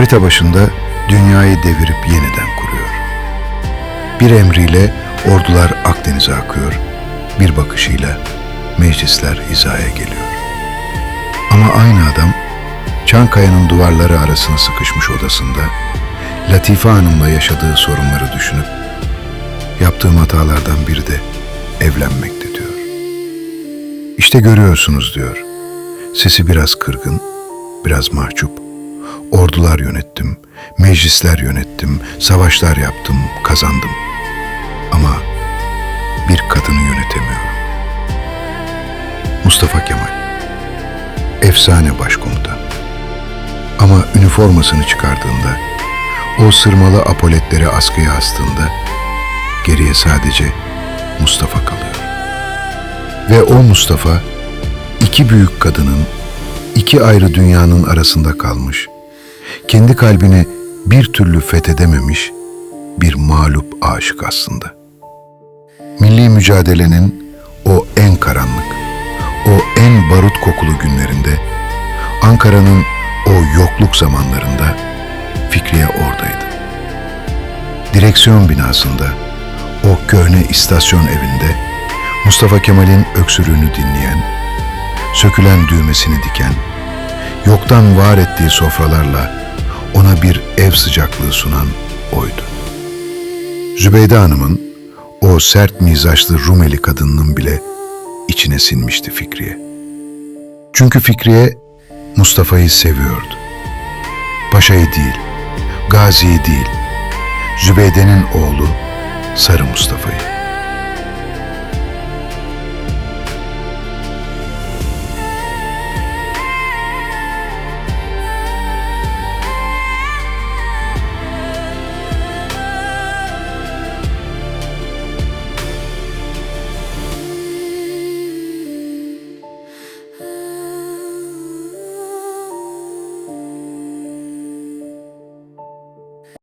Harita başında dünyayı devirip yeniden kuruyor. Bir emriyle ordular Akdeniz'e akıyor, bir bakışıyla meclisler hizaya geliyor. Ama aynı adam Çankaya'nın duvarları arasına sıkışmış odasında Latife Hanım'la yaşadığı sorunları düşünüp yaptığım hatalardan biri de evlenmekti diyor. İşte görüyorsunuz diyor. Sesi biraz kırgın, biraz mahcup. Ordular yönettim, meclisler yönettim, savaşlar yaptım, kazandım. Ama bir kadını yönetemiyorum. Mustafa Kemal efsane başkomutan. Ama üniformasını çıkardığında, o sırmalı apoletleri askıya astığında, geriye sadece Mustafa kalıyor. Ve o Mustafa, iki büyük kadının, iki ayrı dünyanın arasında kalmış, kendi kalbini bir türlü fethedememiş bir mağlup aşık aslında. Milli mücadelenin o en karanlık, o en barut kokulu günlerinde, Ankara'nın o yokluk zamanlarında Fikriye oradaydı. Direksiyon binasında, o köhne istasyon evinde Mustafa Kemal'in öksürüğünü dinleyen, sökülen düğmesini diken, yoktan var ettiği sofralarla ona bir ev sıcaklığı sunan oydu. Zübeyde Hanım'ın o sert mizaçlı Rumeli kadınının bile içine sinmişti Fikriye. Çünkü Fikriye Mustafa'yı seviyordu. Paşa'yı değil, Gazi'yi değil, Zübeyde'nin oğlu Sarı Mustafa'yı.